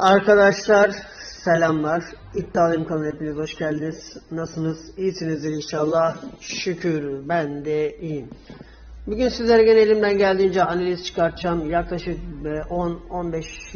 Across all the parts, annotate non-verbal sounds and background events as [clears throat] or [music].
Arkadaşlar selamlar. İddialıyım kanalına hepiniz hoş geldiniz. Nasılsınız? İyisinizdir inşallah. Şükür ben de iyiyim. Bugün sizlere gene elimden geldiğince analiz çıkartacağım. Yaklaşık 10-15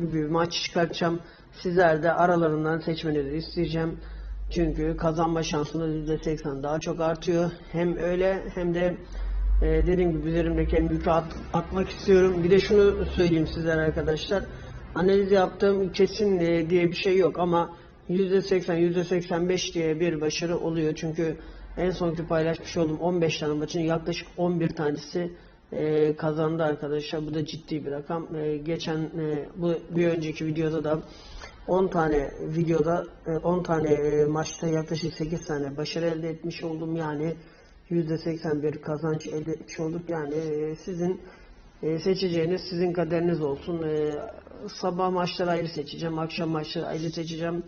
gibi bir maç çıkartacağım. Sizler de aralarından seçmenizi isteyeceğim. Çünkü kazanma şansınız %80 daha çok artıyor. Hem öyle hem de e, dediğim gibi üzerimdeki en yükü at, atmak istiyorum. Bir de şunu söyleyeyim sizlere arkadaşlar. Analiz yaptığım kesin e, diye bir şey yok ama %80 %85 diye bir başarı oluyor. Çünkü en sonki paylaşmış olduğum 15 tane maçın yaklaşık 11 tanesi e, kazandı arkadaşlar. Bu da ciddi bir rakam. E, geçen e, bu bir önceki videoda da 10 tane videoda e, 10 tane e, maçta yaklaşık 8 tane başarı elde etmiş oldum. Yani %81 kazanç elde etmiş olduk. Yani e, sizin e, seçeceğiniz sizin kaderiniz olsun. E, sabah maçları ayrı seçeceğim, akşam maçları ayrı seçeceğim.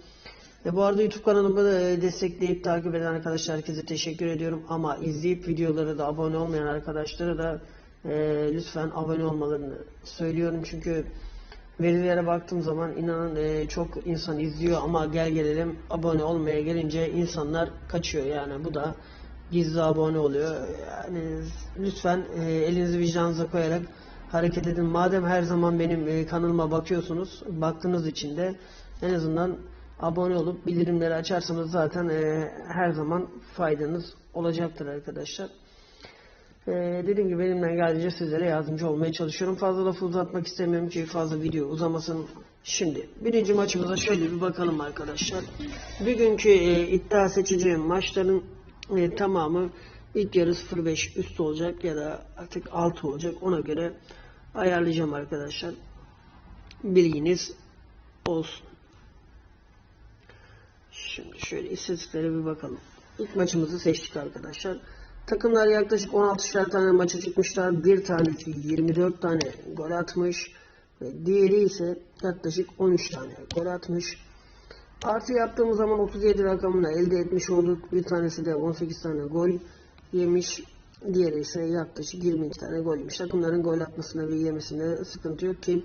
E, bu arada YouTube kanalımı da e, destekleyip takip eden arkadaşlar herkese teşekkür ediyorum. Ama izleyip videoları da abone olmayan arkadaşlara da e, lütfen abone olmalarını söylüyorum. Çünkü verilere baktığım zaman inanın e, çok insan izliyor ama gel gelelim abone olmaya gelince insanlar kaçıyor yani bu da gizli abone oluyor. Yani lütfen e, elinizi vicdanınıza koyarak hareket edin. Madem her zaman benim e, kanalıma bakıyorsunuz, baktığınız için de en azından abone olup bildirimleri açarsanız zaten e, her zaman faydanız olacaktır arkadaşlar. Ee, dediğim gibi elimden geldiğince sizlere yardımcı olmaya çalışıyorum. Fazla lafı uzatmak istemiyorum ki fazla video uzamasın. Şimdi birinci maçımıza şöyle bir bakalım arkadaşlar. Bugünkü e, iddia seçeceğim maçların e, tamamı ilk yarı 0-5 üst olacak ya da artık 6 olacak. Ona göre ayarlayacağım arkadaşlar. Bilginiz olsun. Şimdi şöyle istatistiklere bir bakalım. İlk maçımızı seçtik arkadaşlar. Takımlar yaklaşık 16'şer tane maça çıkmışlar. Bir tanesi 24 tane gol atmış. Ve diğeri ise yaklaşık 13 tane gol atmış. Artı yaptığımız zaman 37 rakamını elde etmiş olduk. Bir tanesi de 18 tane gol yemiş. Diğeri ise yaklaşık 22 tane gol yemiş. Takımların gol atmasına ve yemesine sıkıntı yok ki.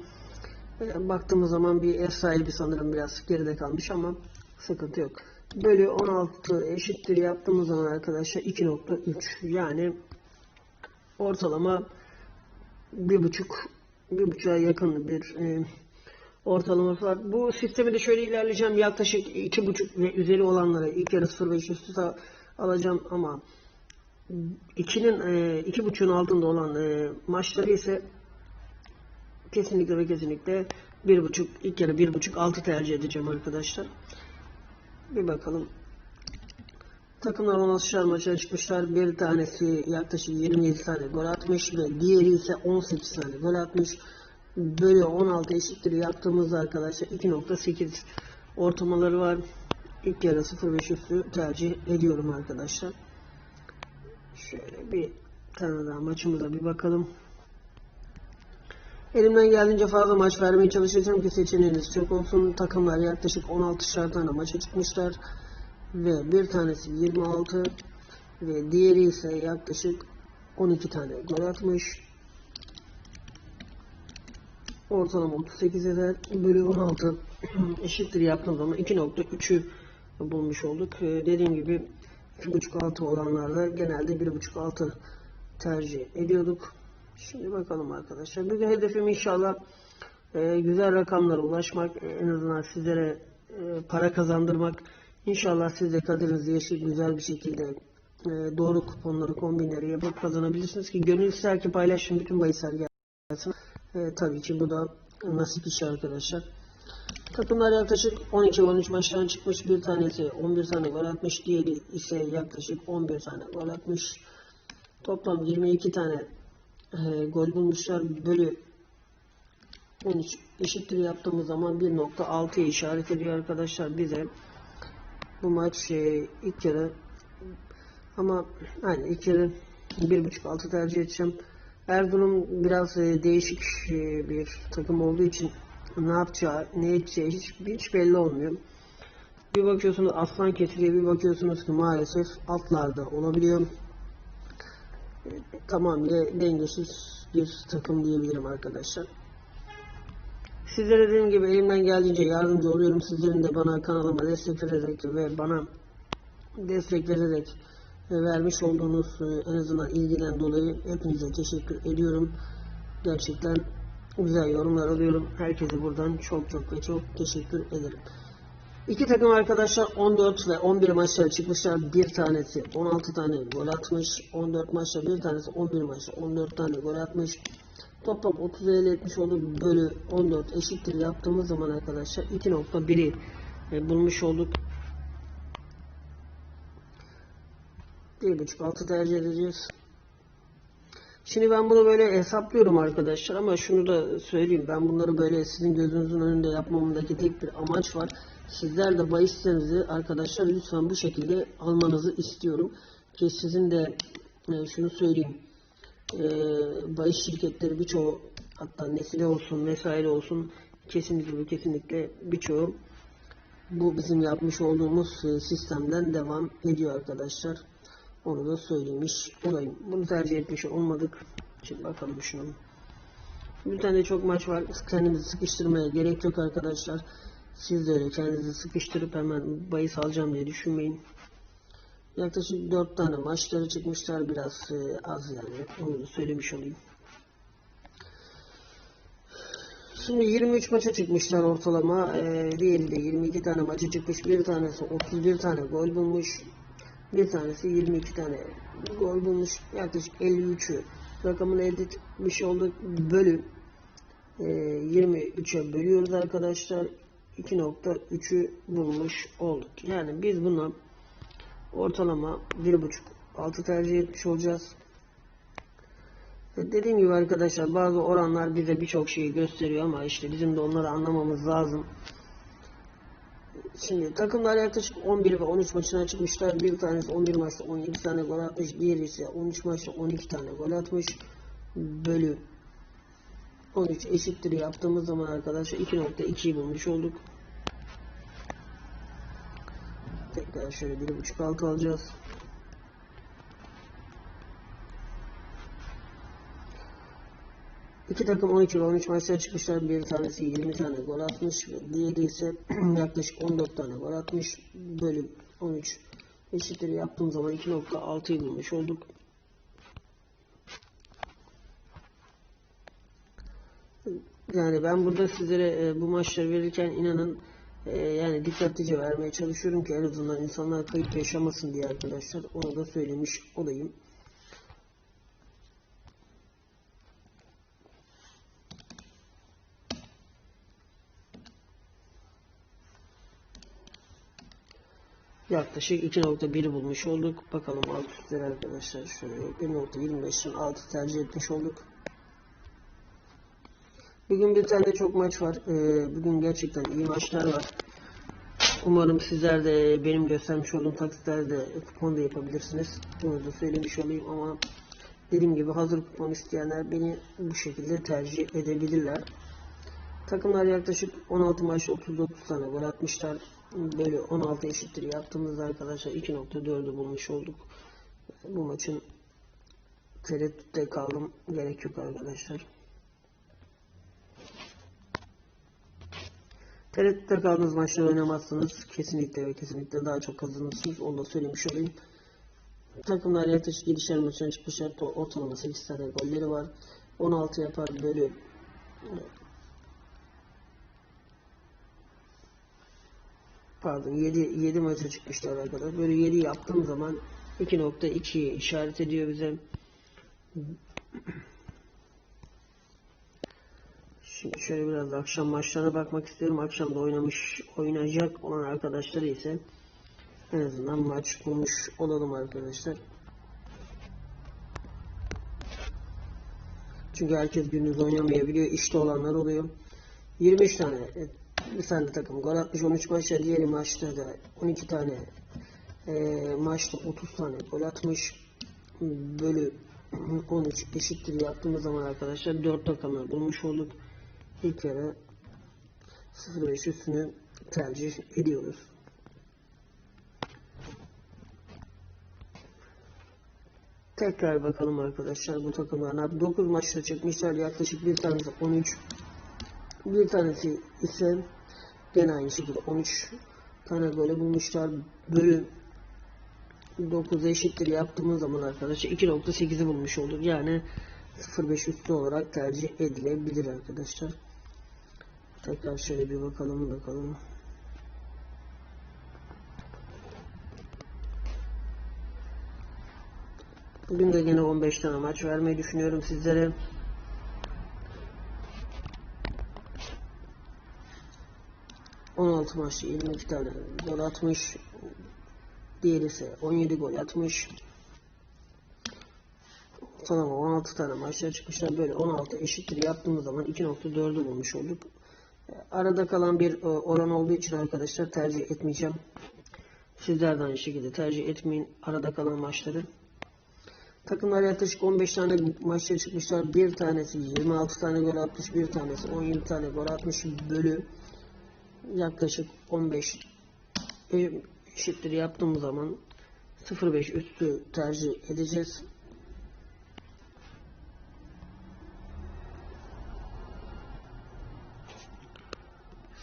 e, Baktığımız zaman bir ev sahibi sanırım biraz geride kalmış ama sıkıntı yok. Bölü 16 eşittir yaptığımız zaman arkadaşlar 2.3 yani ortalama bir buçuk bir buçuğa yakın bir e, ortalaması var. Bu sistemi de şöyle ilerleyeceğim. Yaklaşık iki buçuk ve üzeri olanları ilk yarı 0.5 üstü de alacağım ama ikinin e, iki buçuğun altında olan e, maçları ise kesinlikle ve kesinlikle bir buçuk ilk yarı bir buçuk altı tercih edeceğim arkadaşlar. Bir bakalım. Takımlar 16'şer maça çıkmışlar. Bir tanesi yaklaşık 27 tane gol atmış ve diğeri ise 18 tane gol atmış. Böyle 16 eşittir yaptığımızda arkadaşlar 2.8 ortamaları var. İlk yarı 0.5 üstü tercih ediyorum arkadaşlar. Şöyle bir tane daha maçımıza bir bakalım. Elimden geldiğince fazla maç vermeye çalışacağım ki seçeneğiniz çok olsun. Takımlar yaklaşık 16'şer tane maça çıkmışlar. Ve bir tanesi 26 ve diğeri ise yaklaşık 12 tane gol atmış. Ortalama 38 eder. Bölü 16 eşittir yaptığım zaman 2.3'ü bulmuş olduk. Ee, dediğim gibi 2.5-6 olanlarda genelde 1.5-6 tercih ediyorduk. Şimdi bakalım arkadaşlar. Bugün hedefim inşallah e, güzel rakamlara ulaşmak. en azından sizlere e, para kazandırmak. İnşallah siz de kaderinizi yaşayıp güzel bir şekilde e, doğru kuponları, kombinleri yapıp kazanabilirsiniz ki gönül ister ki paylaşın bütün bahisler gelsin. E, tabii ki bu da nasip işi arkadaşlar. Takımlar yaklaşık 12-13 maçtan çıkmış. Bir tanesi 11 tane gol atmış. Diğeri ise yaklaşık 11 tane gol atmış. Toplam 22 tane e, gol bulmuşlar. Bölü 13 eşittir yaptığımız zaman 1.6'ya işaret ediyor arkadaşlar bize. Bu maç e, ilk yarı ama yani ilk yarı 1.5-6 tercih edeceğim. Erzurum biraz e, değişik e, bir takım olduğu için ne yapacağı, ne edeceği hiç, hiç belli olmuyor. Bir bakıyorsunuz aslan kesiliyor, bir bakıyorsunuz ki maalesef altlarda olabiliyor. E, tamamıyla dengesiz bir takım diyebilirim arkadaşlar. Sizlere dediğim gibi elimden geldiğince yardımcı oluyorum. Sizlerin de bana kanalıma destek vererek ve bana destek vererek vermiş olduğunuz e, en azından ilgiden dolayı hepinize teşekkür ediyorum. Gerçekten güzel yorumlar alıyorum. Herkese buradan çok çok ve çok teşekkür ederim. İki takım arkadaşlar 14 ve 11 maçlara çıkmışlar. Bir tanesi 16 tane gol atmış. 14 maçta bir tanesi 11 maçta 14 tane gol atmış. Toplam 30 elde etmiş olduğu bölü 14 eşittir yaptığımız zaman arkadaşlar 2.1'i e, bulmuş olduk. 1.5 altı tercih edeceğiz. Şimdi ben bunu böyle hesaplıyorum arkadaşlar ama şunu da söyleyeyim. Ben bunları böyle sizin gözünüzün önünde yapmamdaki tek bir amaç var. Sizler de bahislerinizi arkadaşlar lütfen bu şekilde almanızı istiyorum. Ki sizin de e, şunu söyleyeyim. E, bahis şirketleri birçoğu hatta nesile olsun vesaire olsun kesinlikle kesinlikle birçoğu bu bizim yapmış olduğumuz e, sistemden devam ediyor arkadaşlar. Onu da söylemiş olayım. Bunu tercih etmiş olmadık. Şimdi bakalım. Bir tane çok maç var. Kendimizi sıkıştırmaya gerek yok arkadaşlar. Siz de öyle kendinizi sıkıştırıp hemen bahis alacağım diye düşünmeyin. Yaklaşık 4 tane maçları çıkmışlar. Biraz e, az yani. Onu da söylemiş olayım. Şimdi 23 maça çıkmışlar ortalama. E, diğeri de 22 tane maça çıkmış. Bir tanesi 31 tane gol bulmuş. Bir tanesi 22 tane gol bulmuş. Yaklaşık 53'ü rakamını elde etmiş olduk. Bölü e, 23'e bölüyoruz arkadaşlar. 2.3'ü bulmuş olduk. Yani biz buna ortalama 1.5 altı tercih etmiş olacağız. E, Dediğim gibi arkadaşlar bazı oranlar bize birçok şeyi gösteriyor ama işte bizim de onları anlamamız lazım. Şimdi takımlar yaklaşık 11 ve 13 maçına çıkmışlar. Bir tanesi 11 maçta 17 tane gol atmış. Diğeri ise 13 maçta 12 tane gol atmış. Bölü 13 eşittir yaptığımız zaman arkadaşlar 2.2'yi bulmuş olduk. Tekrar şöyle 1.5 altı alacağız. İki takım 12 ve 13 maçlara çıkmışlar. Bir tanesi 20 tane gol atmış. Diğeri ise [clears throat] yaklaşık 14 tane gol atmış. Bölü 13 eşittir yaptığım zaman 2.6'yı bulmuş olduk. Yani ben burada sizlere e, bu maçları verirken inanın e, yani dikkatlice vermeye çalışıyorum ki en azından insanlar kayıp yaşamasın diye arkadaşlar. Onu da söylemiş olayım. Yaklaşık 2.1'i bulmuş olduk. Bakalım alt üstleri arkadaşlar. Şöyle 1.25'in altı tercih etmiş olduk. Bugün bir tane çok maç var. Ee, bugün gerçekten iyi maçlar var. Umarım sizler de benim göstermiş olduğum taksitlerde kupon da yapabilirsiniz. Bunu da söylemiş olayım ama dediğim gibi hazır kupon isteyenler beni bu şekilde tercih edebilirler. Takımlar yaklaşık 16 maçta 39 tane gol atmışlar. Böyle 16 eşittir yaptığımızda arkadaşlar 2.4'ü bulmuş olduk. Bu maçın tereddütte kaldım. Gerek yok arkadaşlar. Tereddütte kaldığınız maçları oynamazsanız kesinlikle ve kesinlikle daha çok kazanırsınız. Onu da söylemiş olayım. Takımlar yaklaşık 7'şer maçtan çıkmışlar. Ortalama 8 tane golleri var. 16 yapar bölü pardon 7 7 maça çıkmışlar arkadaşlar. Böyle 7 yaptığım zaman 2.2'yi işaret ediyor bize. Şimdi şöyle biraz akşam maçlarına bakmak istiyorum. Akşam da oynamış, oynayacak olan arkadaşları ise en azından maç bulmuş olalım arkadaşlar. Çünkü herkes gündüz oynamayabiliyor. İşte olanlar oluyor. 25 tane tane takım gol atmış 13 maçta diğeri maçta da 12 tane e, maçta 30 tane gol atmış. Bölü 13 eşittir yaptığımız zaman arkadaşlar 4 takımı bulmuş olduk. İlk yarı 0-5 üstünü tercih ediyoruz. Tekrar bakalım arkadaşlar bu takımlar 9 maçta çıkmışlar. Yaklaşık bir tanesi 13 Bir tanesi ise gene aynı şekilde 13 tane böyle bulmuşlar. Bölü 9 eşittir yaptığımız zaman arkadaşlar 2.8'i bulmuş olduk. Yani 0.5 üstü olarak tercih edilebilir arkadaşlar. Tekrar şöyle bir bakalım bakalım. Bugün de yine 15 tane maç vermeyi düşünüyorum sizlere. ...16 maçta 22 tane gol atmış. Diğeri ise 17 gol atmış. Tamam 16 tane maçlar çıkmışlar. Böyle 16 eşittir yaptığımız zaman 2.4'ü bulmuş olduk. Arada kalan bir e, oran olduğu için arkadaşlar tercih etmeyeceğim. Sizler de aynı şekilde tercih etmeyin arada kalan maçları. Takımlar yaklaşık 15 tane maçta çıkmışlar. Bir tanesi 26 tane gol atmış, bir tanesi 17 tane gol atmış bölü yaklaşık 15 e, eşittir yaptığımız zaman 0.5 üstü tercih edeceğiz.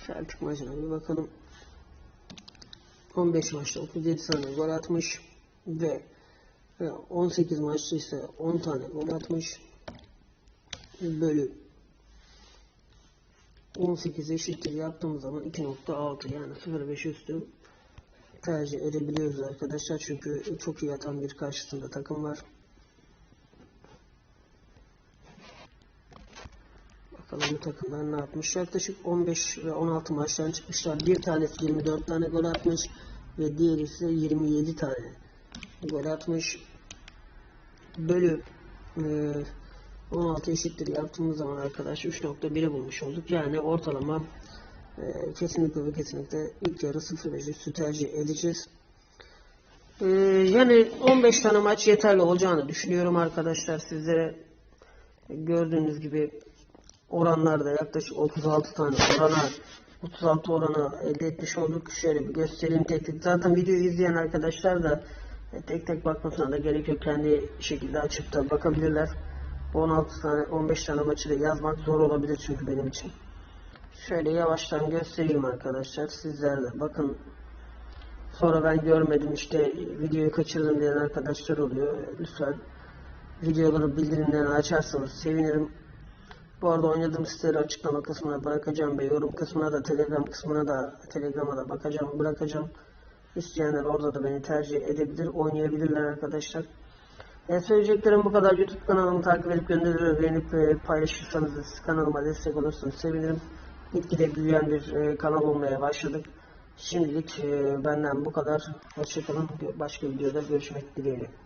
Celtic maçına bir bakalım. 15 maçta 37 tane gol atmış ve 18 maçta ise 10 tane gol atmış. Bölü 18 eşittir yaptığımız zaman 2.6 yani 0.5 üstü tercih edebiliyoruz arkadaşlar. Çünkü çok iyi atan bir karşısında takım var. Bakalım bu takımlar ne yapmış. Yaklaşık 15 ve 16 maçtan çıkmışlar. Bir tanesi 24 tane gol atmış ve diğeri ise 27 tane gol atmış. Bölü e, 16 eşittir yaptığımız zaman arkadaş 3.1'i bulmuş olduk. Yani ortalama e, kesinlikle ve kesinlikle ilk yarı 0.5 üstü tercih edeceğiz. E, yani 15 tane maç yeterli olacağını düşünüyorum arkadaşlar sizlere. Gördüğünüz gibi oranlarda yaklaşık 36 tane orana 36 orana elde etmiş olduk. Şöyle bir göstereyim tek tek. Zaten videoyu izleyen arkadaşlar da tek tek bakmasına da gerek yok. Kendi şekilde açıp da bakabilirler. Bu 16 tane 15 tane maçı da yazmak zor olabilir çünkü benim için. Şöyle yavaştan göstereyim arkadaşlar. Sizler de bakın. Sonra ben görmedim işte videoyu kaçırdım diyen arkadaşlar oluyor. Lütfen videoları bildirimlerini açarsanız sevinirim. Bu arada oynadığım siteleri açıklama kısmına bırakacağım ve yorum kısmına da telegram kısmına da telegrama da bakacağım bırakacağım. İsteyenler orada da beni tercih edebilir, oynayabilirler arkadaşlar. E, söyleyeceklerim bu kadar. YouTube kanalımı takip edip gönderir, beğenip e, paylaşırsanız kanalıma destek olursanız sevinirim. Gitgide büyüyen bir e, kanal olmaya başladık. Şimdilik e, benden bu kadar. Hoşçakalın. Başka videoda görüşmek dileğiyle.